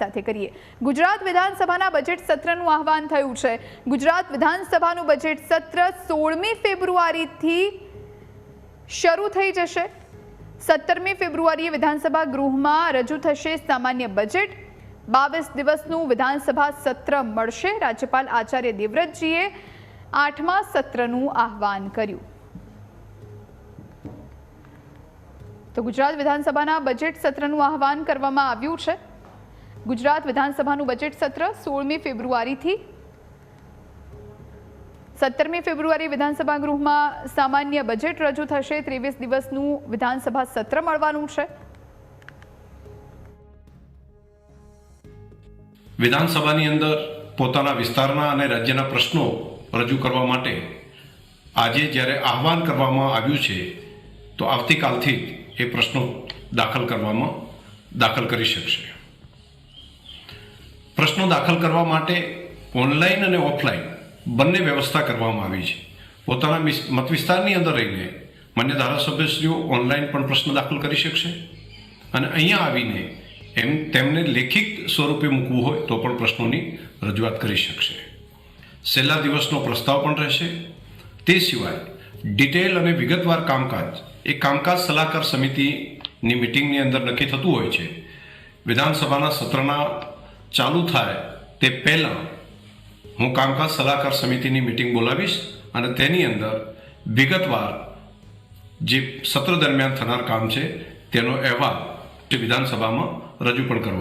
સાથે કરીએ. ગુજરાત વિધાનસભાના બજેટ સત્રનું આહવાન થયું છે. ગુજરાત વિધાનસભાનું બજેટ સત્ર સોળમી ફેબ્રુઆરીથી શરૂ થઈ જશે. સત્તરમી ફેબ્રુઆરીએ વિધાનસભા ગૃહમાં રજૂ થશે સામાન્ય બજેટ બાવીસ દિવસનું વિધાનસભા સત્ર મળશે. રાજ્યપાલ આચાર્ય દેવવ્રતજીએ આઠમા સત્રનું આહવાન કર્યું. તો ગુજરાત વિધાનસભાના બજેટ સત્રનું આહવાન કરવામાં આવ્યું છે. ગુજરાત વિધાનસભાનું બજેટ સત્ર સોળમી ફેબ્રુઆરીથી સત્તરમી ફેબ્રુઆરી વિધાનસભા ગૃહમાં સામાન્ય બજેટ રજૂ થશે. ત્રેવીસ દિવસનું વિધાનસભા સત્ર મળવાનું છે. વિધાનસભાની અંદર પોતાના વિસ્તારના અને રાજ્યના પ્રશ્નો રજૂ કરવા માટે આજે જ્યારે આહવાન કરવામાં આવ્યું છે, તો આવતીકાલથી એ પ્રશ્નો દાખલ કરવામાં દાખલ કરી શકશે. પ્રશ્નો દાખલ કરવા માટે ઓનલાઈન અને ઓફલાઈન બંને વ્યવસ્થા કરવામાં આવી છે. પોતાના મત વિસ્તારની અંદર રહીને માન્ય ધારાસભ્યશ્રીઓ ઓનલાઈન પણ પ્રશ્ન દાખલ કરી શકશે અને અહીંયા આવીને એમ, તેમને લેખિત સ્વરૂપે મૂકવું હોય તો પણ પ્રશ્નોની રજૂઆત કરી શકશે. છેલ્લા દિવસનો પ્રસ્તાવ પણ રહેશે. તે સિવાય ડિટેલ અને વિગતવાર કામકાજ એ કામકાજ સલાહકાર સમિતિની મિટિંગની અંદર નક્કી થતું હોય છે. વિધાનસભાના સત્રના ચાલુ થાય તે પહેલાં હું કામકાજ સલાહકાર સમિતિની મિટિંગ બોલાવીશ અને તેની અંદર વિગતવાર જે સત્ર દરમિયાન થનાર કામ છે તેનો અહેવાલ વિધાનસભામાં રજૂ પણ કરવો.